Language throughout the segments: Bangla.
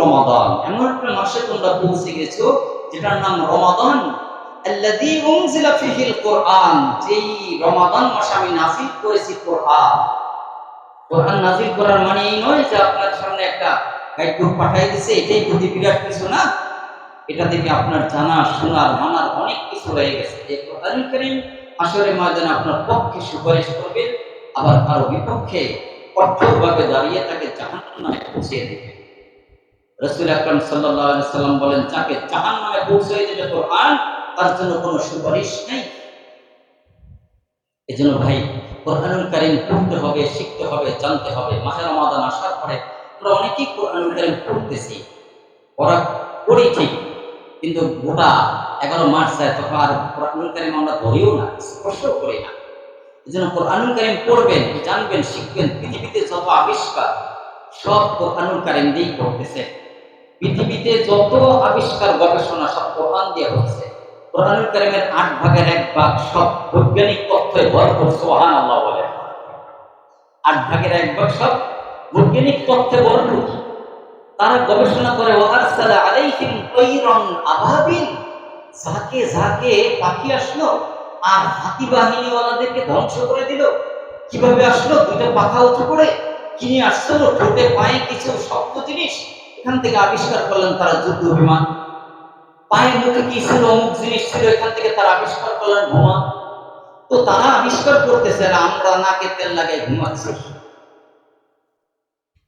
রমাদান। এমন একটা মাসে তোমরা পৌঁছে গেছো, যেটার নাম রমাদান। আপনার জানা, শোনার, মানার অনেক কিছু রয়ে গেছে। আপনার পক্ষে সুপারিশ করবে, আবার কারও বিপক্ষে কঠোরভাবে দাঁড়িয়ে তাকে জাহান্নামে পৌঁছিয়ে দেবে। রসুল আকরম সাল্লাম বলেন দেবে কোরআন, তার জন্য কোনো সুপারিশ নেই। ভাই, কোরআনুল কারিম পড়তে হবে, শিখতে হবে, জানতে হবে। মাহের আসার পরে অনেকেই কোরআনুল কারিম পড়তেছি। পড়া ঠিক, কিন্তু গোটা এগারো মাস যায়, তখন আর কোরআনুল কারিম আমরা ধরিও না, স্পর্শ করি না। এই জন্য কোরআনুল কারিম পড়বেন, জানবেন, শিখবেন, পৃথিবীতে যত আবিষ্কার, সব কোরআনুল কারিম দিয়েই করতেছে পৃথিবীতে যত আবিষ্কার, গবেষণা সব কোরআন দেওয়া হচ্ছে। কোরআনুল কারিমের আট ভাগের এক ভাগ সব বৈজ্ঞানিক তথ্যে ভরপুর সোহান আল্লাহ বলে। আট ভাগের এক ভাগ সব বৈজ্ঞানিক তথ্যে ভরপুর। তারা গবেষণা করে ওয়ারসালা আলাইহিম তাইরান আবাবিল ঝাঁকে ঝাঁকে পাখি আসলো আর হাতি বাহিনীওয়ালাদেরকে ধ্বংস করে দিল। কীভাবে আসলো? দুটো পাখা উঁচু করে কিনে আসছিল ঠোঁটে পায়ে কিছু শক্ত জিনিস। এখান থেকে আবিষ্কার করলেন তারা যুদ্ধ বিমান। পায়ের মুখে কি ছিল, অমুক জিনিস ছিল, এখান থেকে তারা আবিষ্কার করলেন বোমা। তো তারা আবিষ্কার করতেছে আমরা নাকে তেল লাগাই ঘুমাচ্ছি।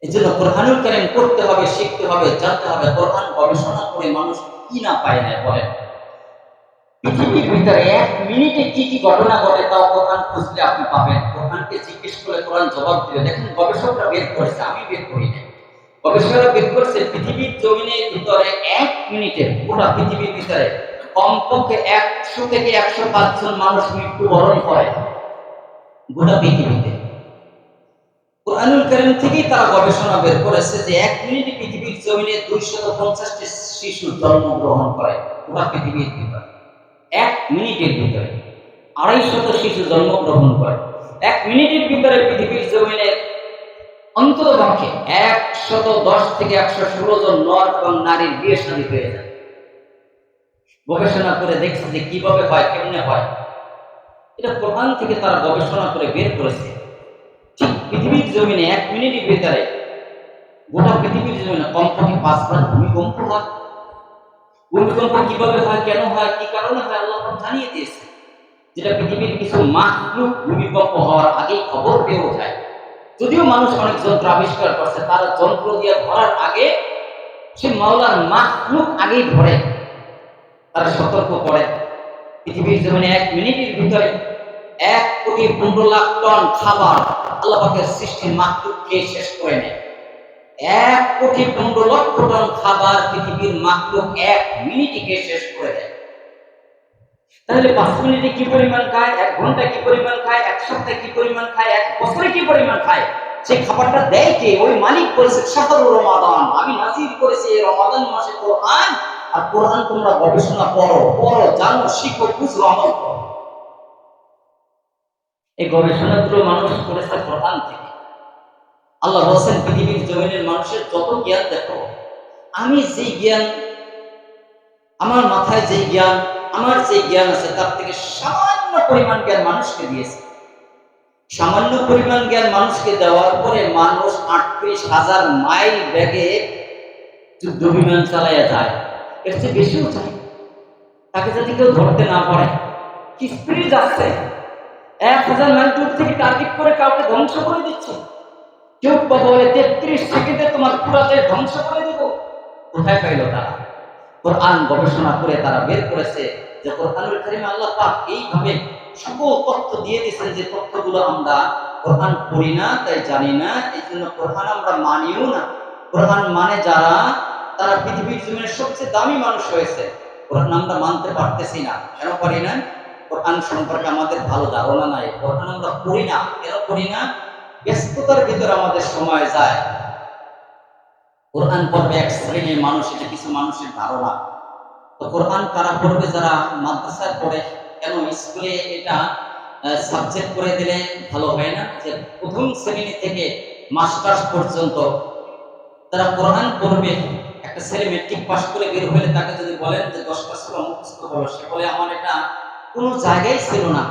এই জন্য কোরআনুল কারিম পড়তে হবে, শিখতে হবে, জানতে হবে, কোরআন গবেষণা করে মানুষ কি না পায় না বলেন। পৃথিবীর ভিতরে এক মিনিটে কি কি ঘটনা ঘটে তাও কোরআন খুঁজলে আপনি পাবেন। কোরআনকে জিজ্ঞেস করে কোরআন জবাব দিবে। দেখেন, গবেষকরা বের করেছে, আমি বের করি না গবেষকরা বের করছে পৃথিবীর জমিনের ভিতরে এক মিনিটে, গোটা পৃথিবীর ভিতরে কমপক্ষে একশো থেকে একশো পাঁচজন মানুষ মৃত্যুবরণ করে গোটা পৃথিবীতে। কোরআনুল করিম থেকেই তারা গবেষণা বের করেছে যে এক মিনিটে পৃথিবীর জমিনে দুইশত পঞ্চাশটি শিশু জন্মগ্রহণ করে গোটা পৃথিবীর ভিতরে। এক মিনিটের ভিতরে আড়াইশত শিশু জন্মগ্রহণ করে। এক মিনিটের ভিতরে পৃথিবীর জমিনে অন্তত পক্ষে একশত দশ থেকে একশো ষোলো জন নর এবং নারীর বিয়ে শাদী হয়ে যায়। গবেষণা করে দেখছে যে কীভাবে হয়, কেমনে হয়। এটা কোরআন থেকে তারা গবেষণা করে বের করেছে। ঠিক পৃথিবীর জমিনে এক মিনিটের ভিতরে গোটা পৃথিবীর জমিনে কমপক্ষে পাঁচবার ভূমিকম্প হয়। ভূমিকম্প কীভাবে হয়, কেন হয়, কি কারণে হয়, আল্লাহ জানিয়ে দিয়েছে। যেটা পৃথিবীর কিছু মাত্র ভূমিকম্প হওয়ার আগেই খবর পেয়েও যায় যদিও মানুষ অনেক যন্ত্র আবিষ্কার করছে, তারা যন্ত্র দিয়ে ভরার আগে সে মাওলার মাহলুক আগেই ভরে। তারা সতর্ক করে। পৃথিবীর জমিনে এক মিনিটের ভিতরে এক কোটি পনেরো লাখ টন খাবার আল্লাহ পাকের সৃষ্টির মাহলুক খেয়ে শেষ করে নেয়। এক কোটি পনেরো লক্ষ টন খাবার পৃথিবীর মাহলুক এক মিনিটে খেয়ে শেষ করে দেয়। তাহলে পাঁচ মিনিটে কি পরিমাণ খায়? এক ঘণ্টা কি পরিমাণ খায়? এক সপ্তাহে কি পরিমাণ খায়? এক বছরে কি পরিমাণ খায়? সেই খাবারটা দেয় কে? ওই মালিক বলেছে, শাহরু রমাদান। আমি নাজির করেছি এই রমাদান মাসে কোরআন। আর কোরআন তোমরা গবেষণা করো, পড়ো, জানো, শিখো, বুঝো, আমল করো। এই গবেষণাগুলো মানুষ করেছে কোরআন থেকে। আল্লাহ বলছেন, পৃথিবীর জমিনের মানুষের যত জ্ঞান দেখো। আমি যে জ্ঞান, আমার মাথায় যে জ্ঞান আমার যে জ্ঞান আছে, তার থেকে সামান্য পরিমাণ জ্ঞান মানুষকে দিয়েছে। সামান্য পরিমাণ জ্ঞান মানুষকে দেওয়ার পরে মানুষ আটত্রিশ হাজার মাইল ব্যাগে যুদ্ধ বিমান চালাইয়া যায়। এর চেয়ে বেশিও যায় তাকে যদি কেউ ধরতে না পারে, কি স্পিডে যাচ্ছে এক হাজার মাইল দূর থেকে টার্গেট করে কাউকে ধ্বংস করে দিচ্ছে। কেউ বলে, তেত্রিশ সেকেন্ডে তোমার পুরাতে ধ্বংস করে দেব। কোথায় পাইল তারা? কোরআন গবেষণা করে তারা বের করেছে যে কোরআনুল কারিমে আল্লাহ পাক এইভাবে সকল তথ্য দিয়ে দিয়েছেন যে তথ্যগুলো আমরা কোরআন পড়ি না, তাই জানি না। এই জন্য কোরআন আমরা মানিও না। কোরআন মানে যারা? তারা পৃথিবীর জমিনের সবচেয়ে দামি মানুষ হয়েছে। কোরআন আমরা মানতে পারতেছি না। কেন পারি না? কোরআন সম্পর্কে আমাদের ভালো ধারণা নাই। কোরআন আমরা পড়ি না। কেন পড়ি না? ব্যস্ততার ভিতরে আমাদের সময় যায়। কোরআন পড়বে এক শ্রেণির মানুষ, এটা কিছু মানুষের ধারণা। তো কোরআন তারা পড়বে, যারা মাদ্রাসায় পড়ে, কেন স্কুলে এটা সাবজেক্ট করে দিলে ভালো হয় না? যে প্রথম শ্রেণি থেকে মাস্টার্স পর্যন্ত তারা কোরআন পড়বে, একটা ছেলে মেট্রিক পাস করে বের হলে তাকে যদি বলেন যে দশটা সুরা মুখস্থ করো, সে বলে, আমার এটা কোনো জায়গায় ছিল না।